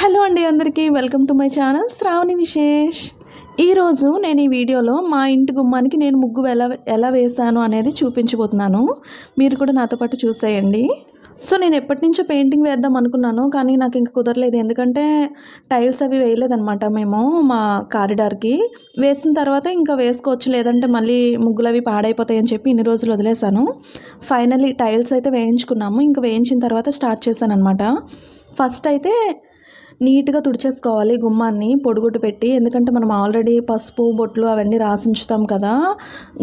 Hello అండి అందరికీ welcome to my channel Sravani Vishesh. ఈరోజు నేను ఈ వీడియోలో మా ఇంటి గుమ్మానికి నేను ముగ్గు ఎలా ఎలా వేశాను అనేది చూపించబోతున్నాను. మీరు కూడా నాతో పాటు చూసేయండి. సో నేను ఎప్పటి నుంచో పెయింటింగ్ వేద్దాం అనుకున్నాను కానీ నాకు ఇంకా కుదరలేదు. ఎందుకంటే టైల్స్ అవి వేయలేదన్నమాట మేము మా కారిడార్కి. వేసిన తర్వాత ఇంకా వేసుకోవచ్చు లేదంటే మళ్ళీ ముగ్గులు అవి పాడైపోతాయి అని చెప్పి ఇన్ని రోజులు వదిలేశాను. ఫైనల్లీ టైల్స్ అయితే వేయించుకున్నాము. ఇంకా వేయించిన తర్వాత స్టార్ట్ చేశాను అనమాట ఫస్ట్ అయితే నీట్గా తుడిచేసుకోవాలి గుమ్మాన్ని పొడుగుట్టు పెట్టి. ఎందుకంటే మనం ఆల్రెడీ పసుపు బొట్లు అవన్నీ రాసించుతాం కదా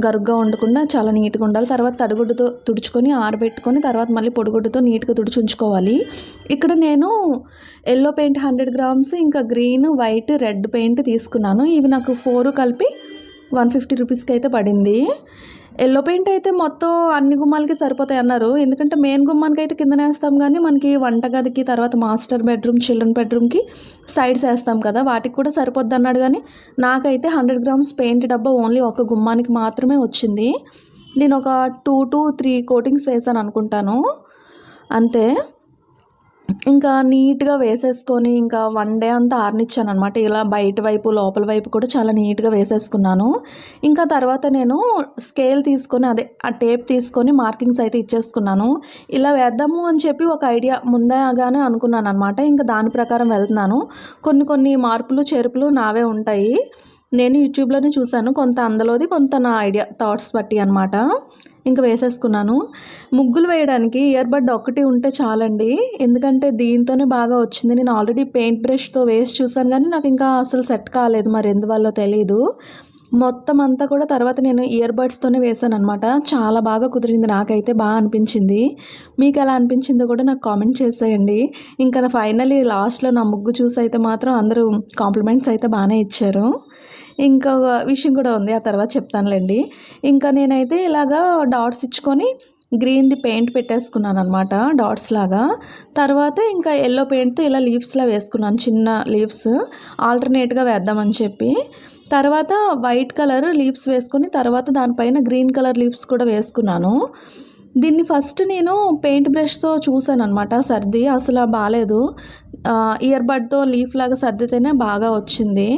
గరుగ్గా ఉండకుండా చాలా నీట్గా ఉండాలి. తర్వాత తడిగుడ్డుతో తుడుచుకొని ఆరబెట్టుకొని తర్వాత మళ్ళీ పొడిగుడ్డుతో నీట్గా తుడిచి ఉంచుకోవాలి. ఇక్కడ నేను ఎల్లో పెయింట్ హండ్రెడ్ గ్రామ్స్ ఇంకా గ్రీన్ వైట్ రెడ్ పెయింట్ తీసుకున్నాను. ఇవి నాకు ఫోర్ కలిపి వన్ ఫిఫ్టీ రూపీస్కి అయితే పడింది. ఎల్లో పెయింట్ అయితే మొత్తం అన్ని గుమ్మాలకి సరిపోతాయి అన్నారు. ఎందుకంటే మెయిన్ గుమ్మానికి అయితే కిందనే వేస్తాం కానీ మనకి వంటగదికి తర్వాత మాస్టర్ బెడ్రూమ్ చిల్డ్రన్ బెడ్రూమ్కి సైడ్స్ వేస్తాం కదా వాటికి కూడా సరిపోద్ది అన్నాడు కానీ నాకైతే హండ్రెడ్ గ్రామ్స్ పెయింట్ డబ్బా ఓన్లీ ఒక గుమ్మానికి మాత్రమే వచ్చింది. నేను ఒక టూ టు త్రీ కోటింగ్స్ వేసాను అనుకుంటాను. అంతే. ఇంకా నీట్గా వేసేసుకొని ఇంకా వన్ డే అంతా ఆర్నిచ్చాను అనమాట ఇలా బయట వైపు లోపల వైపు కూడా చాలా నీట్గా వేసేసుకున్నాను. ఇంకా తర్వాత నేను స్కేల్ తీసుకొని అదే ఆ టేప్ తీసుకొని మార్కింగ్స్ అయితే ఇచ్చేసుకున్నాను. ఇలా వేద్దాము అని చెప్పి ఒక ఐడియా ముందేగానే అనుకున్నాను అనమాట ఇంకా దాని ప్రకారం వెళ్తున్నాను. కొన్ని కొన్ని మార్పులు చేర్పులు నావే ఉంటాయి. నేను యూట్యూబ్లోనే చూశాను. కొంత అందులోది కొంత నా ఐడియా థాట్స్ బట్టి అనమాట ఇంకా వేసేసుకున్నాను. ముగ్గులు వేయడానికి ఇయర్ బడ్ ఒకటి ఉంటే చాలండి. ఎందుకంటే దీంతోనే బాగా వచ్చింది. నేను ఆల్రెడీ పెయింట్ బ్రష్తో వేసి చూసాను కానీ నాకు ఇంకా అసలు సెట్ కాలేదు మరి ఎందువల్ల తెలియదు మొత్తం అంతా కూడా తర్వాత నేను ఇయర్ బడ్స్తోనే వేసాను అనమాట చాలా బాగా కుదిరింది. నాకైతే బాగా అనిపించింది. మీకు ఎలా అనిపించిందో కూడా నాకు కామెంట్ చేసేయండి. ఇంకా ఫైనలీ లాస్ట్లో నా ముగ్గు చూసి అయితే మాత్రం అందరూ కాంప్లిమెంట్స్ అయితే బాగానే ఇచ్చారు. ఇంకా విషయం కూడా ఉంది ఆ తర్వాత చెప్తానులేండి. ఇంకా నేనైతే ఇలాగా డాట్స్ ఇచ్చుకొని గ్రీన్ది పెయింట్ పెట్టేసుకున్నాను అనమాట డాట్స్ లాగా. తర్వాత ఇంకా ఎల్లో పెయింట్తో ఇలా లీవ్స్లా వేసుకున్నాను చిన్న లీవ్స్ ఆల్టర్నేట్గా వేద్దామని చెప్పి. తర్వాత వైట్ కలర్ లీవ్స్ వేసుకొని తర్వాత దానిపైన గ్రీన్ కలర్ లీవ్స్ కూడా వేసుకున్నాను. దీన్ని ఫస్ట్ నేను పెయింట్ బ్రష్తో చూసాను అనమాట సర్ది అసలు బాగాలేదు. ఇయర్ బడ్తో లీఫ్ లాగా సర్దితేనే బాగా వచ్చింది.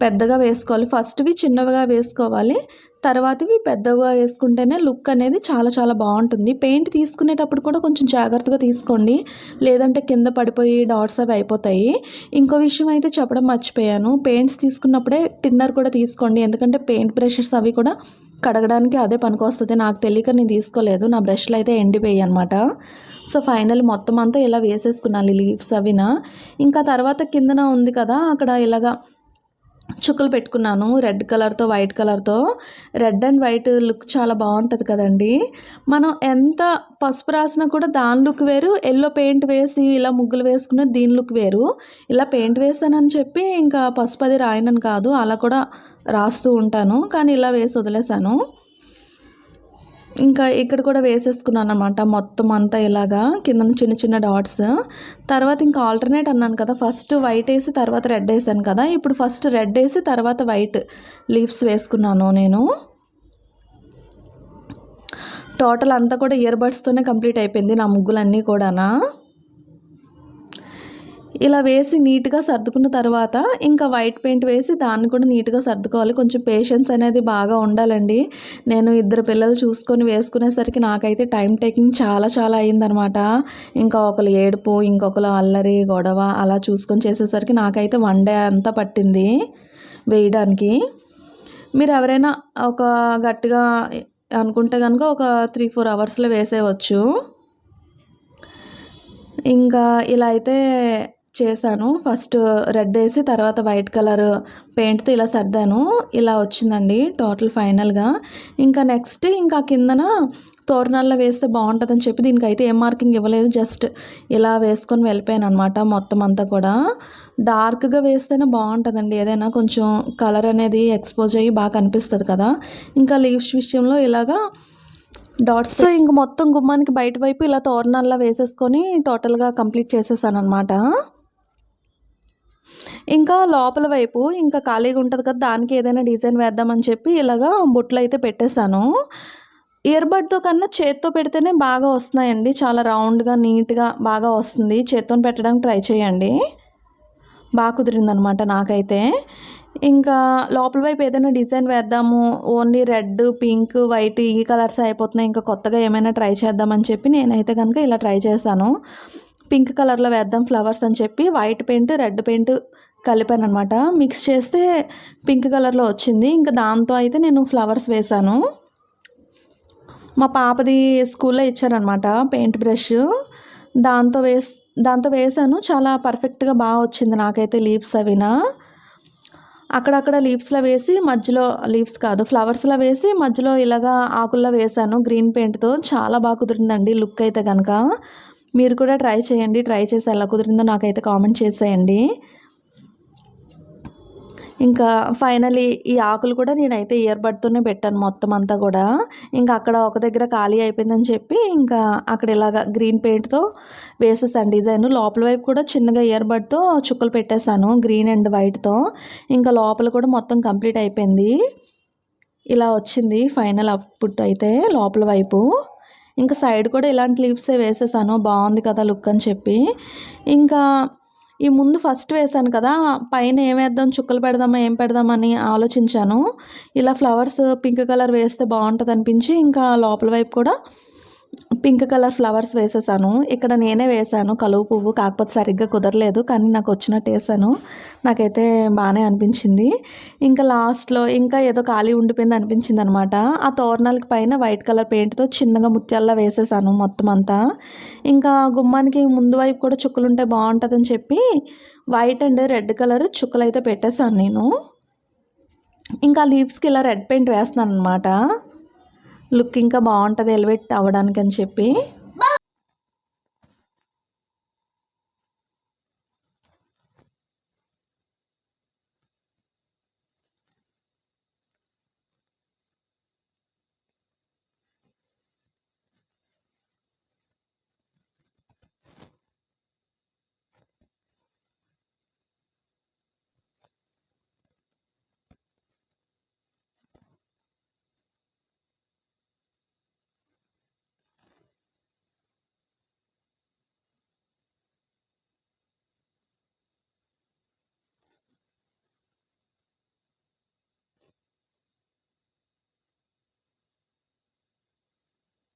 పెద్దగా వేసుకోవాలి. ఫస్ట్వి చిన్నవిగా వేసుకోవాలి. తర్వాతవి పెద్దగా వేసుకుంటేనే లుక్ అనేది చాలా చాలా బాగుంటుంది. పెయింట్ తీసుకునేటప్పుడు కూడా కొంచెం జాగ్రత్తగా తీసుకోండి. లేదంటే కింద పడిపోయి డాట్స్ అవి అయిపోతాయి. ఇంకో విషయం అయితే చెప్పడం మర్చిపోయాను. పెయింట్స్ తీసుకున్నప్పుడే టిన్నర్ కూడా తీసుకోండి. ఎందుకంటే పెయింట్ బ్రషెస్ అవి కూడా కడగడానికి అదే పనికొస్తుంది నాకు తెలియక నేను తీసుకోలేదు. నా బ్రష్లు అయితే ఎండిపోయాయి అనమాట సో ఫైనల్ మొత్తం అంతా ఇలా వేసేసుకున్నాను లీవ్స్ అవినా. ఇంకా తర్వాత కిందన ఉంది కదా అక్కడ ఇలాగా చుక్కలు పెట్టుకున్నాను. రెడ్ కలర్తో వైట్ కలర్తో. రెడ్ అండ్ వైట్ లుక్ చాలా బాగుంటుంది కదండి. మనం ఎంత పసుపు రాసినా కూడా దాని లుక్ వేరు ఎల్లో పెయింట్ వేసి ఇలా ముగ్గులు వేసుకున్న దీని లుక్ వేరు. ఇలా పెయింట్ వేసానని చెప్పి ఇంకా పసుపు అది రాయనని కాదు అలా కూడా రాస్తూ ఉంటాను. కానీ ఇలా వేసి వదిలేసాను ఇంకా ఇక్కడ కూడా వేసేసుకున్నాను అనమాట మొత్తం అంతా ఇలాగా కింద చిన్న చిన్న డాట్స్ తర్వాత ఇంకా ఆల్టర్నేట్ అన్నాను కదా ఫస్ట్ వైట్ వేసి తర్వాత రెడ్ వేసాను కదా. ఇప్పుడు ఫస్ట్ రెడ్ వేసి తర్వాత వైట్ లీవ్స్ వేసుకున్నాను నేను. టోటల్ అంతా కూడా ఇయర్ బడ్స్తోనే కంప్లీట్ అయిపోయింది నా ముగ్గులన్నీ కూడానా. ఇలా వేసి నీట్గా సర్దుకున్న తర్వాత ఇంకా వైట్ పెయింట్ వేసి దాన్ని కూడా నీట్గా సర్దుకోవాలి. కొంచెం పేషెన్స్ అనేది బాగా ఉండాలండి. నేను ఇద్దరు పిల్లలు చూసుకొని వేసుకునేసరికి నాకైతే టైం టేకింగ్ చాలా చాలా అయిందనమాట. ఇంకా ఒకరు ఏడుపు ఇంకొకరు అల్లరి గొడవ అలా చూసుకొని చేసేసరికి నాకైతే వన్ డే అంతా పట్టింది వేయడానికి. మీరు ఎవరైనా ఒక గట్టిగా అనుకుంటే కనుక ఒక త్రీ ఫోర్ అవర్స్లో వేసేయవచ్చు ఇంకా ఇలా అయితే చేశాను. ఫస్ట్ రెడ్ వేసి తర్వాత వైట్ కలర్ పెయింట్తో ఇలా సర్దాను. ఇలా వచ్చిందండి టోటల్ ఫైనల్గా. ఇంకా నెక్స్ట్ ఇంకా కిందన తోరణాల్లో వేస్తే బాగుంటుందని చెప్పి దీనికైతే ఏం మార్కింగ్ ఇవ్వలేదు. జస్ట్ ఇలా వేసుకొని వెళ్ళిపోయాను అనమాట మొత్తం అంతా కూడా. డార్క్గా వేస్తేనే బాగుంటుందండి. ఏదైనా కొంచెం కలర్ అనేది ఎక్స్పోజ్ అయ్యి బాగా కనిపిస్తుంది కదా. ఇంకా లీవ్స్ విషయంలో ఇలాగా డాట్స్ ఇంక మొత్తం గుమ్మానికి బయట వైపు ఇలా తోరణాల్లో వేసేసుకొని టోటల్గా కంప్లీట్ చేసేసాను అనమాట ఇంకా లోపల వైపు ఇంకా ఖాళీగా ఉంటుంది కదా దానికి ఏదైనా డిజైన్ వేద్దామని చెప్పి ఇలాగా బొట్లు అయితే పెట్టేశాను. ఇయర్ బడ్తో కన్నా చేత్తో పెడితేనే బాగా వస్తున్నాయండి. చాలా రౌండ్గా నీట్గా బాగా వస్తుంది. చేత్తో పెట్టడానికి ట్రై చేయండి. బాగా కుదిరిందనమాట నాకైతే. ఇంకా లోపల వైపు ఏదైనా డిజైన్ వేద్దాము ఓన్లీ రెడ్ పింక్ వైట్ ఈ కలర్స్ అయిపోతున్నాయి. ఇంకా కొత్తగా ఏమైనా ట్రై చేద్దామని చెప్పి నేనైతే కనుక ఇలా ట్రై చేశాను. పింక్ కలర్లో వేద్దాం ఫ్లవర్స్ అని చెప్పి వైట్ పెయింట్ రెడ్ పెయింట్ కలిపాను అనమాట మిక్స్ చేస్తే పింక్ కలర్లో వచ్చింది. ఇంకా దాంతో అయితే నేను ఫ్లవర్స్ వేశాను. మా పాపది స్కూల్లో ఇచ్చారనమాట పెయింట్ బ్రష్. దాంతో వేస్ దాంతో వేసాను చాలా పర్ఫెక్ట్గా బాగా వచ్చింది నాకైతే లీవ్స్ అవినా. అక్కడక్కడ లీవ్స్లో వేసి మధ్యలో లీవ్స్ కాదు ఫ్లవర్స్లో వేసి మధ్యలో ఇలాగా ఆకుల్లో వేసాను గ్రీన్ పెయింట్తో. చాలా బాగా కుదిరిందండి లుక్ అయితే కనుక మీరు కూడా ట్రై చేయండి ట్రై చేసి ఎలా కుదిరిందో నాకైతే కామెంట్ చేసేయండి. ఇంకా ఫైనలీ ఈ ఆకులు కూడా నేనైతే ఇయర్ బడ్తోనే పెట్టాను మొత్తం అంతా కూడా. ఇంకా అక్కడ ఒక దగ్గర ఖాళీ అయిపోయిందని చెప్పి ఇంకా అక్కడ ఇలాగ గ్రీన్ పెయింట్తో వేసేసాను డిజైన్. లోపల వైపు కూడా చిన్నగా ఇయర్ బడ్తో చుక్కలు పెట్టేశాను గ్రీన్ అండ్ వైట్తో. ఇంకా లోపల కూడా మొత్తం కంప్లీట్ అయిపోయింది. ఇలా వచ్చింది ఫైనల్ అవుట్పుట్ అయితే లోపల వైపు. ఇంకా సైడ్ కూడా ఇలాంటి లీవ్సే వేసేసాను. బాగుంది కదా లుక్ అని చెప్పి. ఇంకా ఈ ముందు ఫస్ట్ వేసాను కదా పైన ఏం వేద్దాం చుక్కలు పెడదామా ఏం పెడదామని ఆలోచించాను. ఇలా ఫ్లవర్స్ పింక్ కలర్ వేస్తే బాగుంటుంది అనిపించి ఇంకా లోపల వైపు కూడా పింక్ కలర్ ఫ్లవర్స్ వేసేసాను. ఇక్కడ నేనే వేసాను. కలువు పువ్వు కాకపోతే సరిగ్గా కుదరలేదు కానీ నాకు వచ్చినట్టు వేసాను నాకైతే బాగానే అనిపించింది. ఇంకా లాస్ట్లో ఇంకా ఏదో ఖాళీ ఉండిపోయింది అనిపించింది అనమాట ఆ తోరణాలకి పైన వైట్ కలర్ పెయింట్తో చిన్నగా ముత్యాల్లా వేసేసాను మొత్తం అంతా. ఇంకా గుమ్మానికి ముందు వైపు కూడా చుక్కలు ఉంటే బాగుంటుందని చెప్పి వైట్ అండ్ రెడ్ కలర్ చుక్కలు అయితే పెట్టేశాను నేను. ఇంకా లీవ్స్కి ఇలా రెడ్ పెయింట్ వేస్తున్నాను అనమాట లుక్ ఇంకా బాగుంటుంది ఎలివేట్ అవ్వడానికి అని చెప్పి.